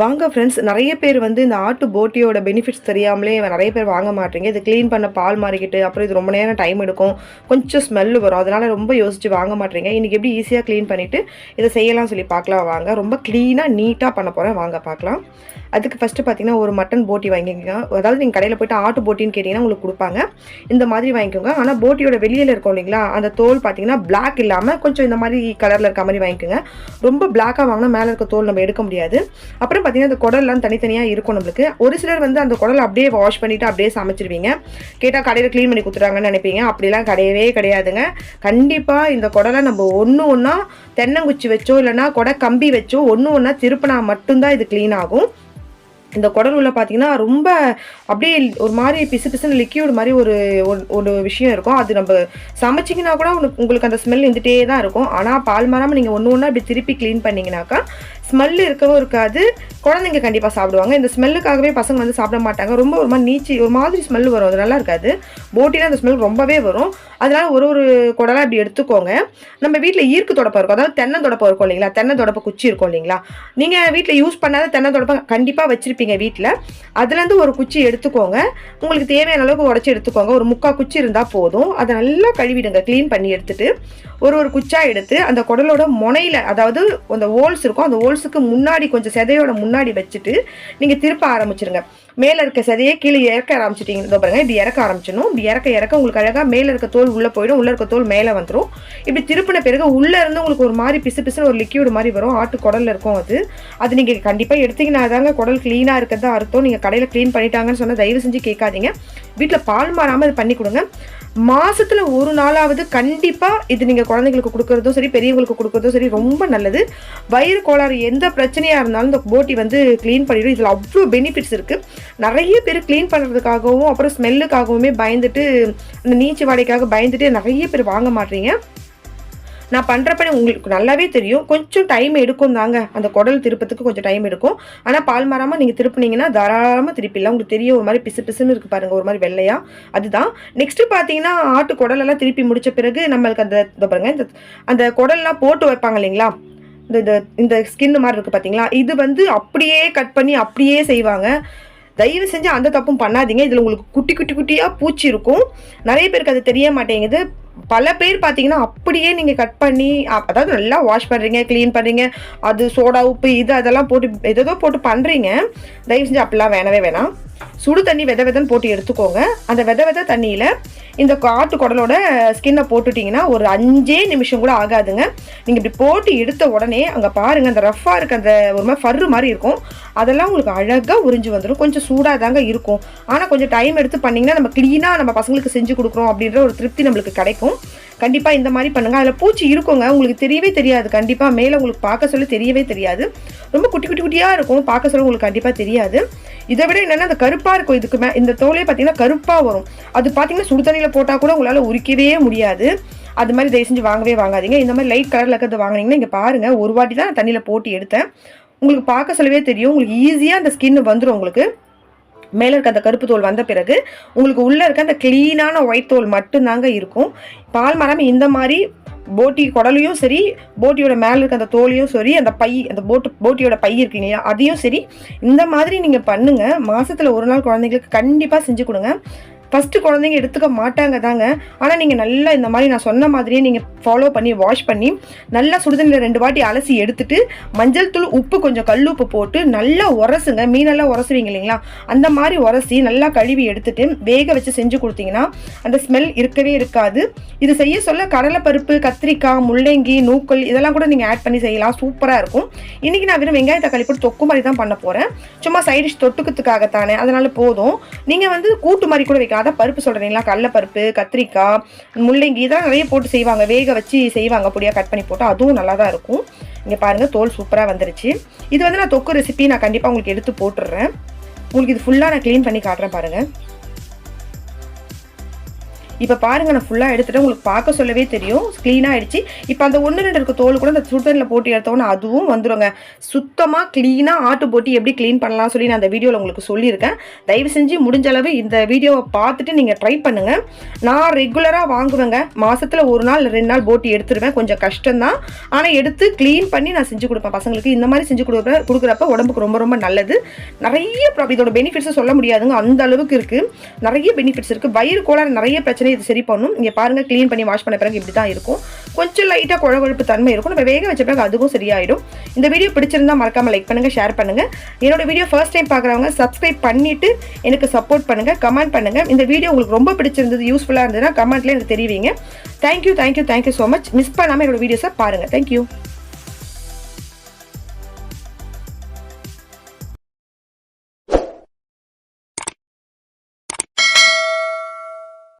வாங்க ஃப்ரெண்ட்ஸ் நிறைய பேர் வந்து இந்த ஆட்டு போட்டியோட பெனிஃபிட்ஸ் தெரியாமலே நிறைய பேர் வாங்க மாட்டீங்க. இது க்ளீன் பண்ண பால் மாறிக்கிட்டு அப்புறம் இது ரொம்ப நேரம் டைம் எடுக்கும். கொஞ்சம் ஸ்மெல் வரும். அதனால் ரொம்ப யோசித்து வாங்க மாட்டீங்க. இன்றைக்கி எப்படி ஈஸியாக க்ளீன் பண்ணிவிட்டு இதை செய்யலாம் சொல்லி பார்க்கலாம். வாங்க. ரொம்ப க்ளீனாக நீட்டாக பண்ண போகிறேன் வாங்க பார்க்கலாம். அதுக்கு ஃபஸ்ட்டு பார்த்தீங்கன்னா ஒரு மட்டன் போட்டி வாங்கிக்கோங்க. அதாவது நீங்கள் கடையில் போய்ட்டு ஆட்டு போட்டின்னு கேட்டிங்கன்னா உங்களுக்கு கொடுப்பாங்க. இந்த மாதிரி வாங்கிக்கோங்க. ஆனால் போட்டியோட வெளியில் இருக்கும் இல்லைங்களா அந்த தோல் பார்த்தீங்கன்னா பிளாக் இல்லாமல் கொஞ்சம் இந்த மாதிரி கலரில் இருக்க மாதிரி வாங்கிக்கோங்க. ரொம்ப பிளாக்காக வாங்கினா மேலே இருக்க தோல் நம்ம எடுக்க முடியாது. அப்புறம் பார்த்தீங்கன்னா அந்த குடல்லாம் தனித்தனியாக இருக்கும் நம்மளுக்கு. ஒரு சிலர் வந்து அந்த குடல் அப்படியே வாஷ் பண்ணிவிட்டு அப்படியே சமைச்சிருவீங்க. கேட்டால் கடையில் க்ளீன் பண்ணி கொடுத்துட்டாங்கன்னு நினைப்பீங்க. அப்படிலாம் கிடையவே கிடையாதுங்க. கண்டிப்பாக இந்த குடலை நம்ம ஒன்று ஒன்றா தென்னங்குச்சி வச்சோ இல்லைன்னா கொடை கம்பி வச்சோ ஒன்று ஒன்றா திருப்பினா மட்டும்தான் இது க்ளீன் ஆகும். இந்த குடல் உள்ள பார்த்தீங்கன்னா ரொம்ப அப்படியே ஒரு மாதிரி பிசு பிசுன்னு லிக்யூட் மாதிரி ஒரு ஒரு- ஒரு விஷயம் இருக்கும். அது நம்ம சமைச்சிங்கன்னா கூட உனக்கு உங்களுக்கு அந்த ஸ்மெல் இருந்துகிட்டே தான் இருக்கும். ஆனால் பால் மாறாமல் நீங்கள் ஒன்று ஒன்றா அப்படி திருப்பி க்ளீன் பண்ணிங்கனாக்கா ஸ்மெல் இருக்கவும் இருக்காது. குழந்தைங்க கண்டிப்பாக சாப்பிடுவாங்க. இந்த ஸ்மெல்லுக்காகவே பசங்க வந்து சாப்பிட மாட்டாங்க. ரொம்ப ஒரு மாதிரி நீச்சி ஒரு மாதிரி ஸ்மெல் வரும். அது நல்லா இருக்காது. போட்டியில் அந்த ஸ்மெல் ரொம்பவே வரும். அதனால் ஒரு ஒரு குடலாம் இப்படி எடுத்துக்கோங்க. நம்ம வீட்டில் ஈர்க்கு தொடப்பம் இருக்கும். அதாவது தென்னை தொடப்பம் இருக்கும் இல்லைங்களா? தென்னை தொடப்ப குச்சி இருக்கும் இல்லைங்களா? நீங்கள் வீட்டில் யூஸ் பண்ணாத தென்னை தொடப்பம் கண்டிப்பாக வச்சுருப்பீங்க. வீட்டில் அதுலேருந்து ஒரு குச்சி எடுத்துக்கோங்க. உங்களுக்கு தேவையான அளவுக்கு உடச்சி எடுத்துக்கோங்க. ஒரு முக்கால் குச்சி இருந்தால் போதும். அதை நல்லா கழுவிடுங்க. க்ளீன் பண்ணி எடுத்துட்டு ஒரு ஒரு குச்சா எடுத்து அந்த குடலோட முனையில் அதாவது அந்த ஓல்ஸ் இருக்கும். அந்த ஓல்ஸுக்கு முன்னாடி கொஞ்சம் செதையோட முன்னாடி வச்சுட்டு நீங்கள் திருப்ப ஆரம்பிச்சிருங்க. மேலே இருக்க செதையை கீழே இறக்க ஆரம்பிச்சிட்டிங்க. இதோ பாருங்கள் இப்படி இறக்க ஆரம்பிச்சிடணும். இப்படி இறக்க இறக்க உங்களுக்கு அழகாக மேலே இருக்க தோல் உள்ளே போயிடும் உள்ளே இருக்க தோல் மேலே வந்துடும் இப்படி திருப்பின பிறகு உள்ளே இருந்து உங்களுக்கு ஒரு மாதிரி பிசு பிசுன்னு ஒரு லிக்யூடு மாதிரி வரும். ஆட்டு குடலில் இருக்கும் அது. அது நீங்கள் கண்டிப்பாக எடுத்தீங்கன்னா தாங்க குடல் க்ளீனாக இருக்கிறதா அர்த்தம். நீங்கள் கடையில் க்ளீன் பண்ணிட்டாங்கன்னு சொன்னால் தயவு செஞ்சு கேட்காதீங்க. வீட்டில் பால் மாறாமல் இது பண்ணி கொடுங்க. மாதத்தில் ஒரு நாளாவது கண்டிப்பாக இது நீங்கள் குழந்தைங்களுக்கு கொடுக்குறதும் சரி பெரியவங்களுக்கு கொடுக்குறதும் சரி ரொம்ப நல்லது. வயிறு கோளாறு எந்த பிரச்சனையாக இருந்தாலும் இந்த போட்டி வந்து க்ளீன் பண்ணிடும் இதில் அவ்வளோ பெனிஃபிட்ஸ் இருக்குது நிறைய பேர் க்ளீன் பண்ணுறதுக்காகவும் அப்புறம் ஸ்மெல்லுக்காகவுமே பயந்துட்டு அந்த நீச்சு வாடைக்காக பயந்துட்டு நிறைய பேர் வாங்க மாட்டீங்க. நான் பண்ணுறப்ப உங்களுக்கு நல்லாவே தெரியும். கொஞ்சம் டைம் எடுக்கும் தாங்க. அந்த குடல் திருப்பத்துக்கு கொஞ்சம் டைம் எடுக்கும். ஆனால் பால் மாறாமல் நீங்கள் திருப்புனீங்கன்னா தாராளமாக திருப்பிடலாம். உங்களுக்கு தெரியும் ஒரு மாதிரி பிசு பிசுன்னு இருக்கு பாருங்கள் ஒரு மாதிரி வெள்ளையா. அதுதான். நெக்ஸ்ட்டு பார்த்தீங்கன்னா ஆட்டு குடலெல்லாம் திருப்பி முடித்த பிறகு நம்மளுக்கு அந்த இதை பாருங்க இந்த அந்த குடல்லாம் போட்டு வைப்பாங்க இல்லைங்களா? இந்த இந்த இந்த ஸ்கின் மாதிரி இருக்குது பார்த்தீங்களா? இது வந்து அப்படியே கட் பண்ணி அப்படியே செய்வாங்க. தயவு செஞ்சு அந்த தப்பும் பண்ணாதீங்க. இதில் உங்களுக்கு குட்டி குட்டி குட்டியாக பூச்சி இருக்கும். நிறைய பேருக்கு அது தெரிய மாட்டேங்குது. பல பேர் பார்த்தீங்கன்னா அப்படியே நீங்கள் கட் பண்ணி அதாவது நல்லா வாஷ் பண்ணுறீங்க க்ளீன் பண்ணுறீங்க அது சோடா உப்பு இது அதெல்லாம் போட்டு எதோ போட்டு பண்ணுறீங்க தயவு செஞ்சு அப்படிலாம் வேணவே வேணாம். சுடு தண்ணி வித விதன்னு போட்டு எடுத்துக்கோங்க. அந்த வித வித தண்ணியில் இந்த காட்டு குடலோட ஸ்கின்னை போட்டுட்டிங்கன்னா ஒரு அஞ்சே நிமிஷம் கூட ஆகாதுங்க. நீங்கள் இப்படி போட்டு எடுத்த உடனே அங்கே பாருங்கள் அந்த ரஃப்பாக இருக்க அந்த ஒரு மாதிரி ஃபர்ரு மாதிரி இருக்கும். அதெல்லாம் உங்களுக்கு அழகாக உறிஞ்சு வந்துடும் கொஞ்சம் சூடாக தாங்க இருக்கும். ஆனால் கொஞ்சம் டைம் எடுத்து பண்ணிங்கன்னா நம்ம க்ளீனாக நம்ம பசங்களுக்கு செஞ்சு கொடுக்குறோம் அப்படின்ற ஒரு திருப்தி நம்மளுக்கு கிடைக்கும். கண்டிப்பாக இந்த மாதிரி பண்ணுங்கள் அதில் பூச்சி இருக்குங்க. உங்களுக்கு தெரியவே தெரியாது. கண்டிப்பாக மேலே உங்களுக்கு பார்க்க சொல்ல தெரியவே தெரியாது. ரொம்ப குட்டி குட்டி குட்டியாக இருக்கும். பார்க்க சொல்ல உங்களுக்கு கண்டிப்பாக தெரியாது. இதை விட என்னென்னா அந்த கருப்பாக இருக்கும். இதுக்கு மே இந்த தோலே பார்த்தீங்கன்னா கருப்பாக வரும். அது பார்த்தீங்கன்னா சுடு தண்ணியில் போட்டால் கூட உங்களால் உரிக்கவே முடியாது. அது மாதிரி தயவு செஞ்சு வாங்கவே வாங்காதீங்க. இந்த மாதிரி லைட் கலரில் இருக்கிறது வாங்குனீங்கன்னா இங்கே பாருங்கள் ஒரு வாட்டி தான் நான் தண்ணியில் போட்டு எடுத்தேன். உங்களுக்கு பார்க்க சொல்லவே தெரியும். உங்களுக்கு ஈஸியாக அந்த ஸ்கின் வந்துடும் உங்களுக்கு. மேலே இருக்க அந்த கருப்பு தோல் வந்த பிறகு உங்களுக்கு உள்ளே இருக்க அந்த க்ளீனான ஒயிட் தோல் மட்டும்தாங்க இருக்கும். பால் மரம் இந்த மாதிரி போட்டி குடலையும் சரி போட்டியோட மேலே இருக்க அந்த தோலையும் சரி அந்த பை அந்த போட்டு போட்டியோட பை இருக்கு இல்லையா அதையும் சரி இந்த மாதிரி நீங்கள் பண்ணுங்கள் மாதத்தில் ஒரு நாள் குழந்தைங்களுக்கு கண்டிப்பாக செஞ்சு கொடுங்க. ஃபஸ்ட்டு குழந்தைங்க எடுத்துக்க மாட்டாங்க தாங்க ஆனால் நீங்கள் நல்லா இந்த மாதிரி நான் சொன்ன மாதிரியே நீங்கள் ஃபாலோ பண்ணி வாஷ் பண்ணி நல்லா சுடுதண்ணியில் ரெண்டு வாட்டி அலசி எடுத்துட்டு மஞ்சள் தூள் உப்பு கொஞ்சம் கல் உப்பு போட்டு நல்லா உரசுங்க. மீனெல்லாம் உரசுவீங்க இல்லைங்களா? அந்த மாதிரி உரசி நல்லா கழுவி எடுத்துட்டு வேக வச்சு செஞ்சு கொடுத்தீங்கன்னா அந்த ஸ்மெல் இருக்கவே இருக்காது. இது செய்ய சொல்ல கடலைப்பருப்பு கத்திரிக்காய் முள்ளங்கி நூக்கல் இதெல்லாம் கூட நீங்கள் ஆட் பண்ணி செய்யலாம். சூப்பராக இருக்கும். இன்றைக்கி நான் வெறும் வெங்காய தக்காளி போட்டு தொக்கு மாதிரி தான் பண்ண போகிறேன் சும்மா சைடிஷ் தொட்டுக்கிறதுக்காகத்தானே. அதனால் போதும். நீங்கள் வந்து கூட்டு மாதிரி கூட வைக்கலாம் அதான் பருப்பு சொல்கிறீங்களா கடலப்பருப்பு கத்திரிக்காய் முள்ளங்கி இதெல்லாம் நிறைய போட்டு செய்வாங்க. வேக வச்சு செய்வாங்க. பொடியாக கட் பண்ணி போட்டு அதுவும் நல்லா தான் இருக்கும். இங்கே பாருங்கள் தோல் சூப்பராக வந்துருச்சு. இது வந்து நான் தொக்கு ரெசிபி நான் கண்டிப்பாக உங்களுக்கு எடுத்து போட்டுடுறேன் உங்களுக்கு இது ஃபுல்லாக நான் க்ளீன் பண்ணி காட்டுறேன் பாருங்கள் இப்போ பாருங்க நான் ஃபுல்லாக எடுத்துகிட்டு உங்களுக்கு பார்க்க சொல்லவே தெரியும். க்ளீனாக ஆகிடுச்சி இப்போ அந்த ஒன்று ரெண்டு இருக்க தோல் கூட அந்த சுடுதண்ணில் போட்டு எடுத்தோன்னா அதுவும் வந்துடுங்க சுத்தமாக க்ளீனாக ஆட்டு போட்டி எப்படி க்ளீன் பண்ணலாம் சொல்லி நான் அந்த வீடியோவில் உங்களுக்கு சொல்லியிருக்கேன். தயவு செஞ்சு முடிஞ்ச அளவு இந்த வீடியோவை பார்த்துட்டு நீங்கள் ட்ரை பண்ணுங்கள் நான் ரெகுலராக வாங்குவேங்க. மாதத்தில் ஒரு நாள் ரெண்டு நாள் போட்டி எடுத்துருவேன். கொஞ்சம் கஷ்டம்தான். ஆனால் எடுத்து க்ளீன் பண்ணி நான் செஞ்சு கொடுப்பேன். பசங்களுக்கு இந்த மாதிரி செஞ்சு கொடுக்குற கொடுக்குறப்ப உடம்புக்கு ரொம்ப ரொம்ப நல்லது. நிறைய இதோட பெனிஃபிட்ஸை சொல்ல முடியாதுங்க. அந்த அளவுக்கு இருக்குது நிறைய பெனிஃபிட்ஸ் இருக்குது வயிறு கோளாறு நிறைய பிரச்சனை இது சரி பண்ணும். இங்கே பாருங்கள் க்ளீன் பண்ணி வாஷ் பண்ண பிறகு இப்படி தான் இருக்கும். கொஞ்சம் லைட்டாக குழகுழப்பு தன்மை இருக்கும். நம்ம வேக வச்ச பிறகு அதுவும் சரியாயிடும். இந்த வீடியோ பிடிச்சிருந்தா மறக்காமல் லைக் பண்ணுங்கள் ஷேர் பண்ணுங்க. என்னோட வீடியோ ஃபர்ஸ்ட் டைம் பார்க்குறவங்க சப்ஸ்கிரைப் பண்ணிவிட்டு எனக்கு சப்போர்ட் பண்ணுங்கள் கமெண்ட் பண்ணுங்கள் இந்த வீடியோ உங்களுக்கு ரொம்ப பிடிச்சிருந்தது யூஸ்ஃபுல்லாக இருந்ததுன்னா கமெண்ட்லேயே எனக்கு தெரிவிங்க. Thank you thank you thank you so much miss பண்ணாமல் என்னோட வீடியோஸை பாருங்க. தேங்க்யூ